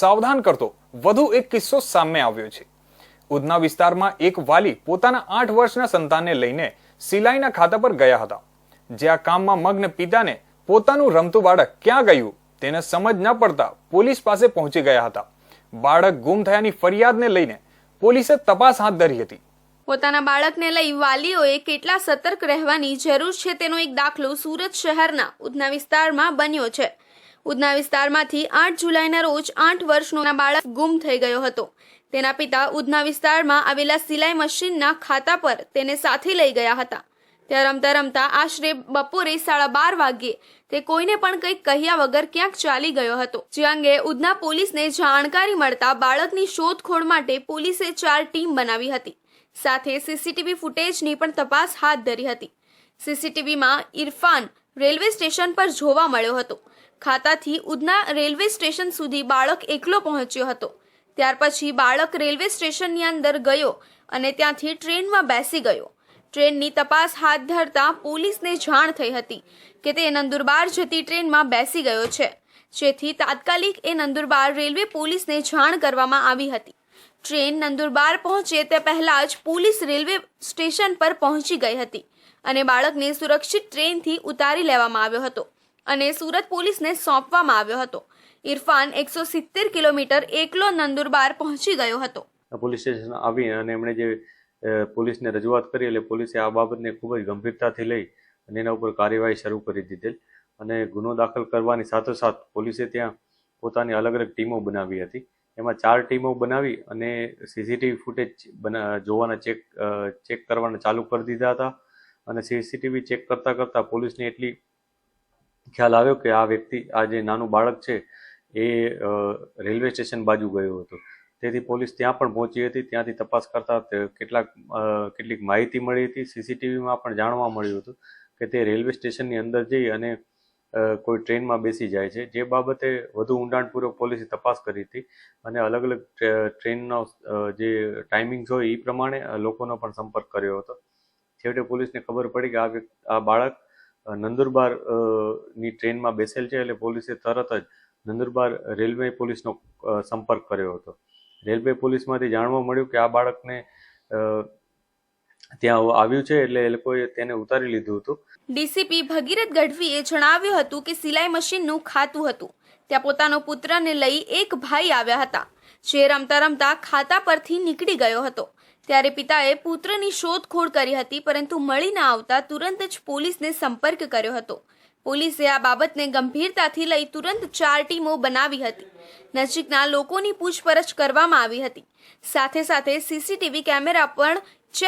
સાવધાન કરતો વધુ એક કિસ્સો સામે આવ્યો છે. ઉધના વિસ્તારમાં એક વાલી પોતાના આઠ વર્ષના સંતાનને લઈને સિલાઈના ખાતા પર ગયા હતા. જ્યાં કામમાં મગ્ન પિતાને પોતાનું રમતું બાળક ક્યાં ગયું તેને સમજ ન પડતા પોલીસ પાસે પહોંચી ગયા હતા. બાળક ગુમ થયાની ફરિયાદને લઈને પોલીસે તપાસ હાથ ધરી હતી. પોતાના બાળકને લઈ વાલીઓએ કેટલા સતર્ક રહેવાની જરૂર છે તેનો એક દાખલો સુરત શહેરના ઉધના વિસ્તારમાં બન્યો છે. ઉધના વિસ્તારમાંથી આઠ જુલાઈના રોજ આઠ વર્ષનો બાળક ગુમ થઈ ગયો હતો. તેના પિતા ઉધના વિસ્તારમાં આવેલા સિલાઈ મશીનના ખાતા પર તેને સાથે લઈ ગયા હતા. ત્યાં રમતા રમતા આશરે બપોરે સાડા બાર વાગ્યે તે કોઈને પણ કંઈક કહ્યા વગર ક્યાંક ચાલી ગયો હતો. જે અંગે ઉધના પોલીસને જાણકારી મળતા બાળકની શોધખોળ માટે પોલીસે ચાર ટીમ બનાવી હતી. સાથે સીસીટીવી ફૂટેજની પણ તપાસ હાથ ધરી હતી. સીસીટીવીમાં ઇરફાન રેલવે સ્ટેશન પર જોવા મળ્યો હતો. ખાતાથી ઉધના રેલવે સ્ટેશન સુધી બાળક એકલો પહોંચ્યો હતો. ત્યાર પછી બાળક રેલવે સ્ટેશનની અંદર ગયો અને ત્યાંથી ટ્રેનમાં બેસી ગયો. ટ્રેનની તપાસ હાથ ધરતા પોલીસને જાણ થઈ હતી કે તે નંદુરબાર જતી ટ્રેનમાં બેસી ગયો છે. જેથી તાત્કાલિક એ નંદુરબાર રેલવે પોલીસને જાણ કરવામાં આવી હતી. ટ્રેન નંદુરબાર પહોંચે તે પહેલાં જ પોલીસ રેલવે સ્ટેશન પર પહોંચી ગઈ હતી અને બાળકને સુરક્ષિત ટ્રેનથી ઉતારી લેવામાં આવ્યો હતો. અને સુરત પોલીસને સોંપવામાં આવ્યો હતો. ઇરફાન એકસો સિત્તેર કિલોમીટર એકલો નંદુરબાર પહોંચી ગયો હતો. પોલીસ સ્ટેશન આવી અને એમણે જે પોલીસને રજૂઆત કરી એટલે પોલીસે આ બાબતને ખૂબ જ ગંભીરતાથી લઈ અને એના ઉપર કાર્યવાહી શરૂ કરી દીધેલ અને ગુનો દાખલ કરવાની સાથોસાથ પોલીસે ત્યાં પોતાની અલગ અલગ ટીમો બનાવી હતી. એમાં ચાર ટીમો બનાવી અને સીસીટીવી ફૂટેજ બના, જોવાના ચેક ચેક કરવાના ચાલુ કરી દીધા હતા અને સીસીટીવી ચેક કરતાં કરતાં પોલીસને એટલી ખ્યાલ આવ્યો કે આ વ્યક્તિ, આ જે નાનું બાળક છે, એ રેલવે સ્ટેશન બાજુ ગયો હતો. તેથી પોલીસ ત્યાં પણ પહોંચી હતી, ત્યાંથી તપાસ કરતા કેટલાક કેટલીક માહિતી મળી હતી. સીસીટીવીમાં પણ જાણવા મળ્યું હતું કે તે રેલવે સ્ટેશનની અંદર જઈ અને કોઈ ટ્રેનમાં બેસી જાય છે. જે બાબતે વધુ ઊંડાણપૂર્વક પોલીસે તપાસ કરી હતી અને અલગ અલગ ટ્રેનનો જે ટાઈમિંગ હોય એ પ્રમાણે લોકોનો પણ સંપર્ક કર્યો હતો. છેવટે પોલીસને ખબર પડી કે આ આ બાળક નંદુરબારની ટ્રેનમાં બેસેલ છે એટલે પોલીસે તરત જ નંદુરબાર રેલવે પોલીસનો સંપર્ક કર્યો હતો. રેલવે પોલીસમાંથી જાણવા મળ્યું કે આ બાળકને ત્યાં આવ્યું છે એટલે એ લોકોએ તેને ઉતારી લીધું હતું. ડીસીપી ભગીરથ ગઢવીએ જણાવ્યું હતું કે સિલાઈ મશીનનું ખાતું હતું. ત્યાં પોતાનો પુત્રને લઈ એક ભાઈ આવ્યા હતા. જે રમતા રમતા ખાતા પરથી નીકળી ગયો હતો. ત્યારે પિતાએ પુત્રની શોધખોળ કરી હતી, પરંતુ મળી ન આવતા તુરંત જ પોલીસને સંપર્ક કર્યો હતો. પોલીસે આ બાબતને ગંભીરતાથી લઈ તુરંત ચાર ટીમો બનાવી હતી. નજીકના લોકોની પૂછપરછ કરવામાં આવી હતી. સાથે સાથે સીસીટીવી કેમેરા પણ